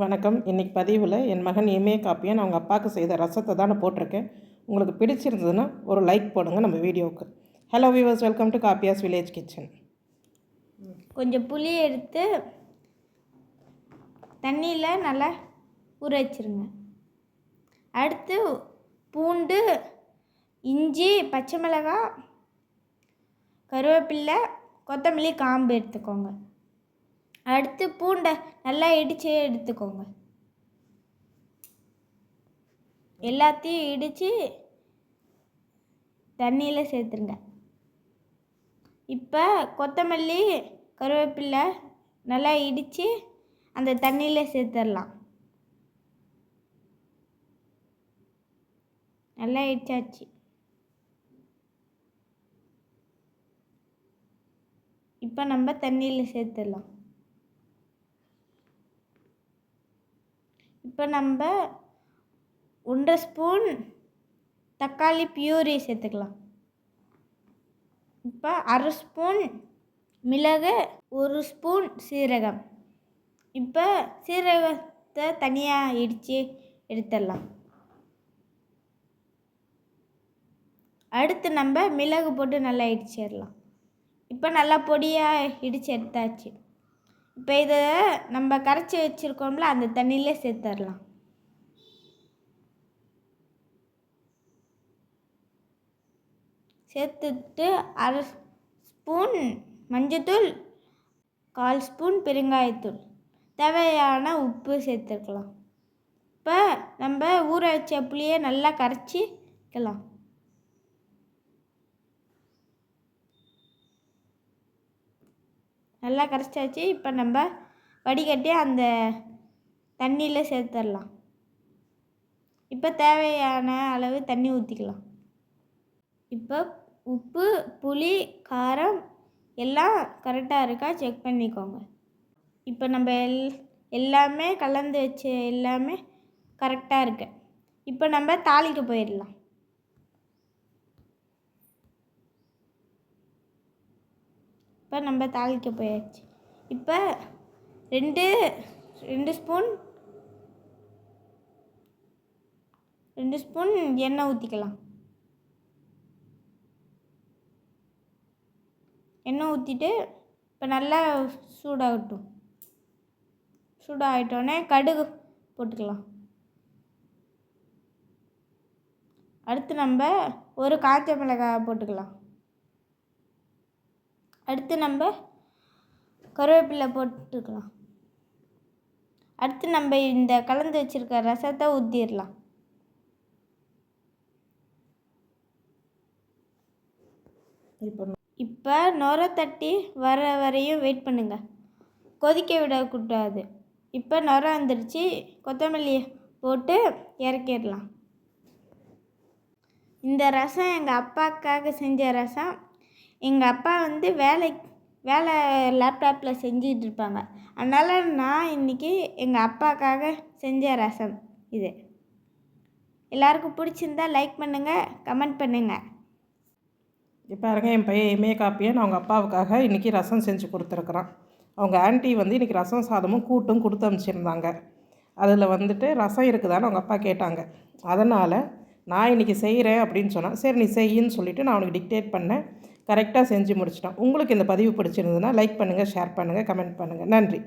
வணக்கம். இன்னைக்கு பதிவில் என் மகன் எம்ஏ காப்பியன் அவங்க அப்பாவுக்கு செய்த ரசத்தை தான் போட்டிருக்கேன். உங்களுக்கு பிடிச்சிருந்ததுன்னா ஒரு லைக் போடுங்க நம்ம வீடியோவுக்கு. ஹலோ வியூவர்ஸ் வெல்கம் டு காப்பியாஸ் வில்லேஜ் கிச்சன் கொஞ்சம் புளி எடுத்து தண்ணியில் நல்லா ஊற வச்சிருங்க. அடுத்து பூண்டு இஞ்சி பச்சை மிளகாய் கருவேப்பில்லை கொத்தமல்லி காம்பு எடுத்துக்கோங்க. அடுத்து பூண்டை நல்லா இடித்து எடுத்துக்கோங்க. எல்லாத்தையும் இடித்து தண்ணியில் சேர்த்துருங்க. இப்போ கொத்தமல்லி கருவேப்பிலை நல்லா இடித்து அந்த தண்ணியில் சேர்த்துடலாம். நல்லா இடிச்சாச்சு. இப்போ நம்ம தண்ணியில் சேர்த்துடலாம். இப்போ நம்ம ஒன்றரை ஸ்பூன் தக்காளி பியூரி சேர்த்துக்கலாம். இப்போ அரை ஸ்பூன் மிளகு ஒரு ஸ்பூன் சீரகம். இப்போ சீரகத்தை தனியாக இடித்து எடுத்துடலாம். அடுத்து நம்ம மிளகு போட்டு நல்லா இடிச்சிடலாம். இப்போ நல்லா பொடியாக இடித்து எடுத்தாச்சு. இப்போ இதை நம்ம கரைச்சி வச்சுருக்கோம்ல அந்த தண்ணியிலே சேர்த்துடலாம் சேர்த்துட்டு அரை ஸ்பூன் மஞ்சத்தூள் கால் ஸ்பூன் பெருங்காயத்தூள். தேவையான உப்பு சேர்த்துக்கலாம். இப்போ நம்ம ஊற வச்ச புளியை நல்லா கரைச்சிக்கலாம் நல்லா கரைச்சாச்சு. இப்போ நம்ம வடிகட்டி அந்த தண்ணியில் சேர்த்துடலாம் இப்போ தேவையான அளவு தண்ணி ஊற்றிக்கலாம் இப்போ உப்பு புளி காரம் எல்லாம் கரெக்டாக இருக்கா செக் பண்ணிக்கோங்க. இப்போ நம்ம எல் எல்லாமே கலந்து வச்சு எல்லாமே கரெக்டாக இருக்கு. இப்போ நம்ம தாளிக்க போயிடலாம் இப்போ நம்ம தாளிக்க போயாச்சு. இப்போ ரெண்டு ரெண்டு ஸ்பூன் ரெண்டு ஸ்பூன் எண்ணெய் ஊற்றிக்கலாம் எண்ணெய் ஊற்றிட்டு இப்போ நல்லா சூடாகட்டும். சூடாகிட்டோடனே கடுகு போட்டுக்கலாம். அடுத்து நம்ம ஒரு காய்ச்ச மிளகாய் போட்டுக்கலாம். அடுத்து நம்ம கருவேப்பிலை போட்டுக்கலாம். அடுத்து நம்ம இந்த கலந்து வச்சுருக்க ரசத்தை ஊற்றிடலாம் இப்போ இப்போ நுர தட்டி வர வரையும் வெயிட் பண்ணுங்கள் கொதிக்க விடக்கூடாது. இப்போ நுர வந்துடுச்சு கொத்தமல்லி போட்டு இறக்கிடலாம். இந்த ரசம் எங்கள் அப்பாவுக்காக செஞ்ச ரசம். எங்கள் அப்பா வந்து வேலை வேலை லேப்டாப்பில் செஞ்சிகிட்டு இருப்பாங்க அதனால் நான் இன்றைக்கி எங்கள் அப்பாவுக்காக செஞ்ச ரசம் இது. எல்லாருக்கும் பிடிச்சிருந்தா லைக் பண்ணுங்கள் கமெண்ட் பண்ணுங்கள் இப்போ பாருங்க என் பையன் எம்ஏ நான் அவங்க அப்பாவுக்காக இன்றைக்கி ரசம் செஞ்சு கொடுத்துருக்குறான். அவங்க ஆண்டி வந்து இன்றைக்கி ரசம் சாதமும் கூட்டும் கொடுத்து அனுப்பிச்சிருந்தாங்க. அதில் வந்துட்டு ரசம் இருக்குதான்னு அவங்க அப்பா கேட்டாங்க. அதனால் நான் இன்றைக்கி செய்கிறேன் அப்படின்னு சொன்னால் சரி நீ செய்யின்னு சொல்லிவிட்டு நான் அவனுக்கு டிக்டேட் பண்ணேன். கரெக்டாக செஞ்சு முடிச்சிட்டோம். உங்களுக்கு இந்த பதிவு பிடிச்சிருந்ததுன்னா லைக் பண்ணுங்கள் ஷேர் பண்ணுங்கள் கமெண்ட் பண்ணுங்கள் நன்றி.